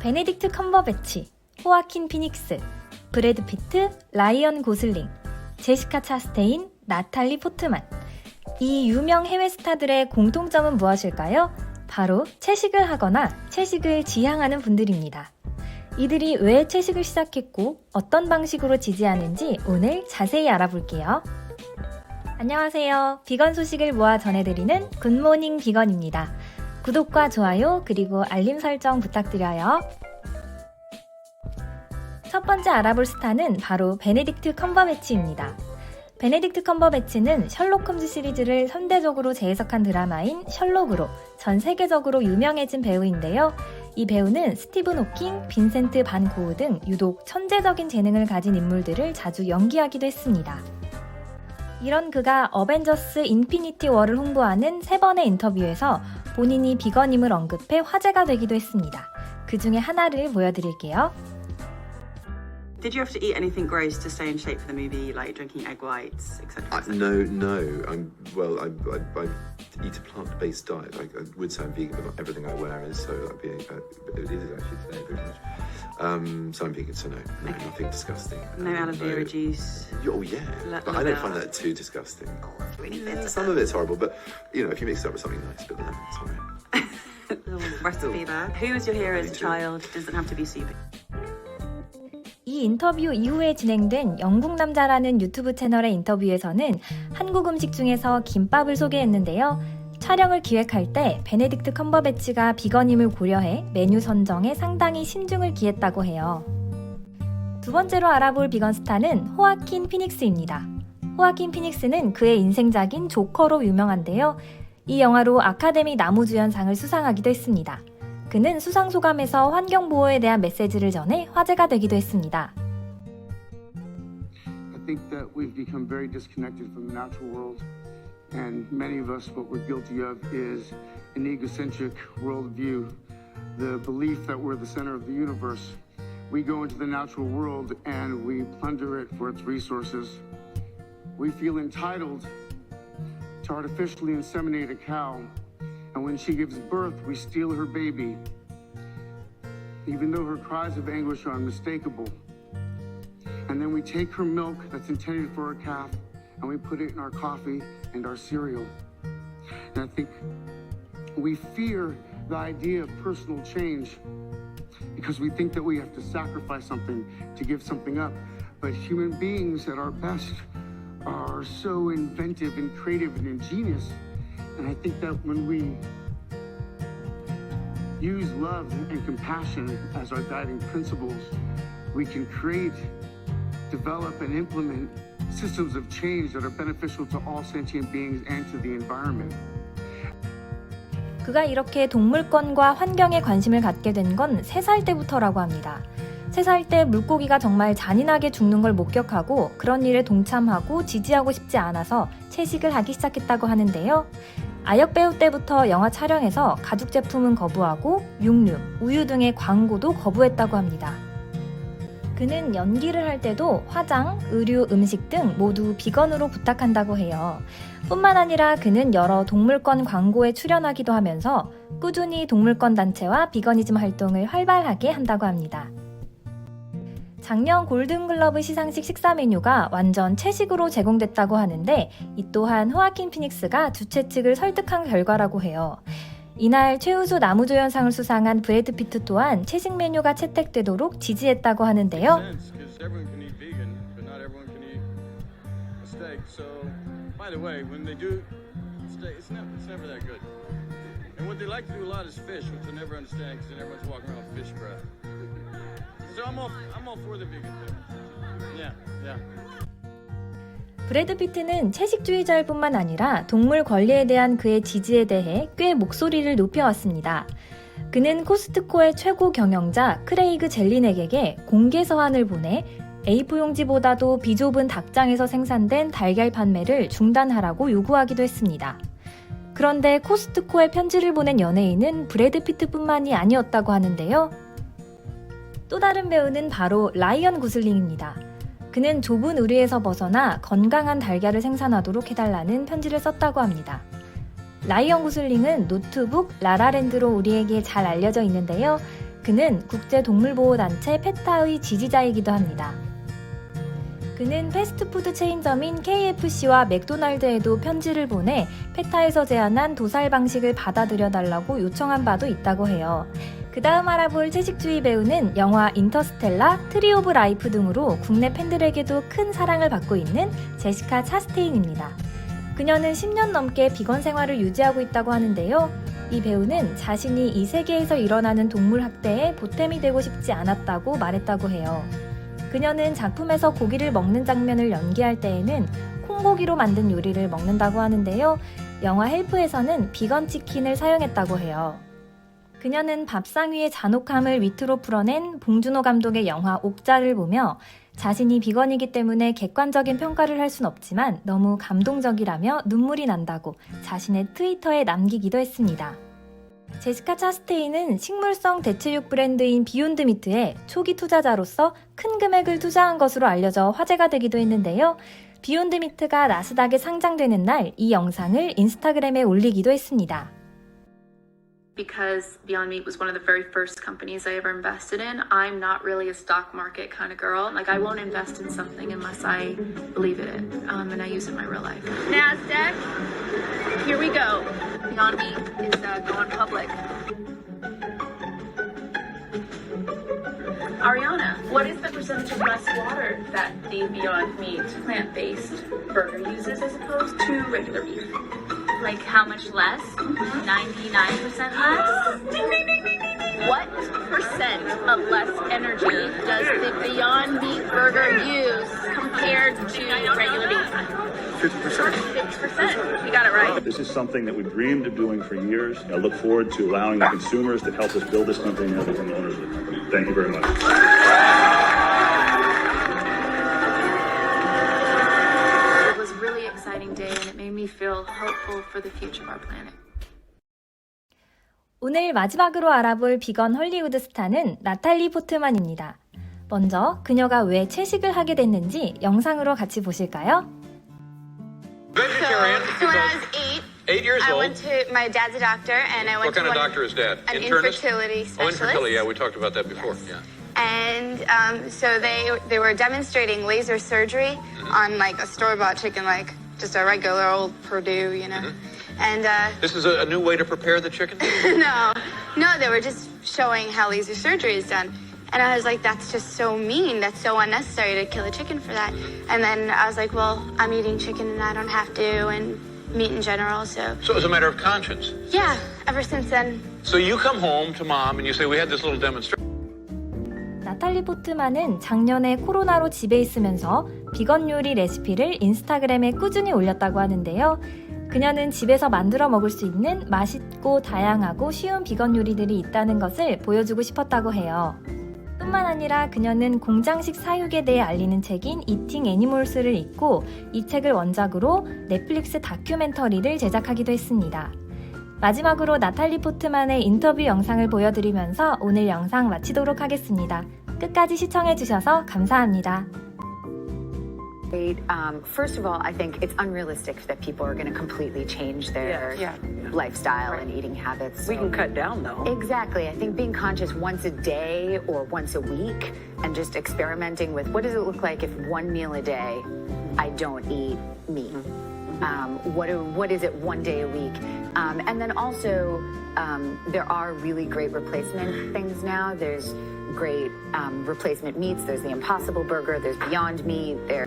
베네딕트 컴버배치, 호아킨 피닉스, 브래드 피트, 라이언 고슬링, 제시카 차스테인, 나탈리 포트만. 이 유명 해외 스타들의 공통점은 무엇일까요? 바로 채식을 하거나 채식을 지향하는 분들입니다. 이들이 왜 채식을 시작했고 어떤 방식으로 지지하는지 오늘 자세히 알아볼게요. 안녕하세요. 비건 소식을 모아 전해드리는 굿모닝 비건입니다. 구독과 좋아요 그리고 알림 설정 부탁드려요. 첫 번째 알아볼 스타는 바로 베네딕트 컴버배치입니다. 베네딕트 컴버배치는 셜록 홈즈 시리즈를 선대적으로 재해석한 드라마인 셜록으로 전 세계적으로 유명해진 배우인데요. 이 배우는 스티븐 호킹, 빈센트 반 고흐 등 유독 천재적인 재능을 가진 인물들을 자주 연기하기도 했습니다. 이런 그가 어벤져스 인피니티 월을 홍보하는 세 번의 인터뷰에서 본인이 비건임을 언급해 화제가 되기도 했습니다. 그 중에 하나를 보여드릴게요. Did you have to eat anything gross to stay in shape for the movie, like drinking egg whites, etc.? I, etc.? no, no. I'm well. I, I, I eat a plant-based diet. I, I would say I'm vegan, but not everything I wear is. So that'd be uh, it is actually today pretty much. Um, so I'm vegan. So no, no, Okay. nothing disgusting. No aloe vera juice. Oh yeah, La- but I don't find that too disgusting. It's really bitter. some of it's horrible, but you know, if you mix it up with something nice, but then it's alright. Little recipe there. Who was your hero as a child? Doesn't have to be super. 이 인터뷰 이후에 진행된 영국 남자라는 유튜브 채널의 인터뷰에서는 한국 음식 중에서 김밥을 소개했는데요. 촬영을 기획할 때 베네딕트 컴버배치가 비건임을 고려해 메뉴 선정에 상당히 신중을 기했다고 해요. 두 번째로 알아볼 비건 스타는 호아킨 피닉스입니다. 호아킨 피닉스는 그의 인생작인 조커로 유명한데요. 이 영화로 아카데미 나무주연상을 수상하기도 했습니다. 그는 수상소감에서 환경보호에 대한 메시지를 전해 화제가 되기도 했습니다. I think that we've become very disconnected from the natural world. And many of us, what we're guilty of is an egocentric worldview, the belief that we're the center of the universe. We go into the natural world and we plunder it for its resources. We feel entitled to artificially inseminate a cow. And when she gives birth, we steal her baby, even though her cries of anguish are unmistakable. And then we take her milk that's intended for a calf and we put it in our coffee and our cereal. And I think we fear the idea of personal change because we think that we have to sacrifice something to give something up. But human beings at our best are so inventive and creative and ingenious. And I think that when we use love and compassion as our guiding principles, we can create develop and implement systems of change that are beneficial to all sentient beings and to the environment. 그가 이렇게 동물권과 환경에 관심을 갖게 된 건 3살 때부터라고 합니다. 3살 때 물고기가 정말 잔인하게 죽는 걸 목격하고 그런 일에 동참하고 지지하고 싶지 않아서 채식을 하기 시작했다고 하는데요. 아역 배우 때부터 영화 촬영에서 가죽 제품은 거부하고 육류, 우유 등의 광고도 거부했다고 합니다. 그는 연기를 할 때도 화장, 의류, 음식 등 모두 비건으로 부탁한다고 해요. 뿐만 아니라 그는 여러 동물권 광고에 출연하기도 하면서 꾸준히 동물권 단체와 비거니즘 활동을 활발하게 한다고 합니다. 작년 골든글러브 시상식 식사 메뉴가 완전 채식으로 제공됐다고 하는데 이 또한 호아킨 피닉스가 주최 측을 설득한 결과라고 해요. 이날 최우수 나무조연상을 수상한 브래드 피트 또한 채식 메뉴가 채택되도록 지지했다고 하는데요. I'm all, I'm all for the vegan thing. Yeah, yeah. 브래드 피트는 채식주의자일 뿐만 아니라 동물 권리에 대한 그의 지지에 대해 꽤 목소리를 높여왔습니다. 그는 코스트코의 최고 경영자 크레이그 젤리넥에게 공개 서한을 보내 A4 용지보다도 비좁은 닭장에서 생산된 달걀 판매를 중단하라고 요구하기도 했습니다. 그런데 코스트코에 편지를 보낸 연예인은 브래드 피트뿐만이 아니었다고 하는데요. 또 다른 배우는 바로 라이언 구슬링입니다. 그는 좁은 의리에서 벗어나 건강한 달걀을 생산하도록 해달라는 편지를 썼다고 합니다. 라이언 구슬링은 노트북 라라랜드로 우리에게 잘 알려져 있는데요. 그는 국제동물보호단체 페타의 지지자이기도 합니다. 그는 패스트푸드 체인점인 KFC와 맥도날드에도 편지를 보내 페타에서 제안한 도살 방식을 받아들여 달라고 요청한 바도 있다고 해요. 그 다음 알아볼 채식주의 배우는 영화 인터스텔라, 트리 오브 라이프 등으로 국내 팬들에게도 큰 사랑을 받고 있는 제시카 차스테인입니다. 그녀는 10년 넘게 비건 생활을 유지하고 있다고 하는데요. 이 배우는 자신이 이 세계에서 일어나는 동물 학대에 보탬이 되고 싶지 않았다고 말했다고 해요. 그녀는 작품에서 고기를 먹는 장면을 연기할 때에는 콩고기로 만든 요리를 먹는다고 하는데요. 영화 헬프에서는 비건 치킨을 사용했다고 해요. 그녀는 밥상 위의 잔혹함을 위트로 풀어낸 봉준호 감독의 영화 옥자를 보며 자신이 비건이기 때문에 객관적인 평가를 할 순 없지만 너무 감동적이라며 눈물이 난다고 자신의 트위터에 남기기도 했습니다. 제시카 차스테인은 식물성 대체육 브랜드인 비욘드 미트에 초기 투자자로서 큰 금액을 투자한 것으로 알려져 화제가 되기도 했는데요. 비욘드 미트가 나스닥에 상장되는 날 이 영상을 인스타그램에 올리기도 했습니다. Because Beyond Meat was one of the very first companies I ever invested in. I'm not really a stock market kind of girl. Like, I won't invest in something unless I believe in it um, and I use it in my real life. NASDAQ, here we go. Beyond Meat is uh, going public. Ariana, what is the percentage of less water that the Beyond Meat plant based burger uses as opposed to regular beef? Like how much less? 99% less? What percent of less energy does the Beyond Meat burger use compared to regular beef? 50%. 50%. You got it right. Uh, this is something that we've dreamed of doing for years. I look forward to allowing the consumers that helped us build this company now become the owners of the company. Thank you very much. Day and it made me feel hopeful for the future of our planet. 오늘 마지막으로 알아볼 비건 헐리우드 스타는 나탈리 포트만입니다. 먼저 그녀가 왜 채식을 하게 됐는지 영상으로 같이 보실까요? Vegetarian So when I because was eight, eight years I old. went to my dad's a doctor, and I went What kind to of one- doctor is dad? An Internist? infertility Oh, specialist. infertility. Yeah, we talked about that before. Yeah. And um, so they they were demonstrating laser surgery Mm-hmm. on like a store bought chicken, like just a regular old Purdue, you know. Mm-hmm. And uh, This is a, a new way to prepare the chicken. no, no, they were just showing how laser surgery is done. And I was like, that's just so mean. That's so unnecessary to kill a chicken for that. And then I was like, well, I'm eating chicken and I don't have to, and meat in general. So So it was a matter of conscience. yeah, ever since then, So you come home to mom and you say, "We had this little demonstration." 나탈리 포트만은 작년에 코로나로 집에 있으면서 비건 요리 레시피를 인스타그램에 꾸준히 올렸다고 하는데요. 그녀는 집에서 만들어 먹을 수 있는 맛있고 다양하고 쉬운 비건 요리들이 있다는 것을 보여주고 싶었다고 해요. 뿐만 아니라 그녀는 공장식 사육에 대해 알리는 책인 이팅 애니몰스를 읽고 이 책을 원작으로 넷플릭스 다큐멘터리를 제작하기도 했습니다. 마지막으로 나탈리 포트만의 인터뷰 영상을 보여드리면서 오늘 영상 마치도록 하겠습니다. 끝까지 시청해주셔서 감사합니다. Um, first of all, I think it's unrealistic that people are going to completely change their Yeah. lifestyle and eating habits. We So- can cut down though. Exactly. I think being conscious once a day or once a week and just experimenting with what does it look like if one meal a day I don't eat meat? Um, what, what is it one day a week? Um, and then also, um, there are really great replacement things now. There's great um, replacement meats. There's the Impossible Burger. There's Beyond Meat. There.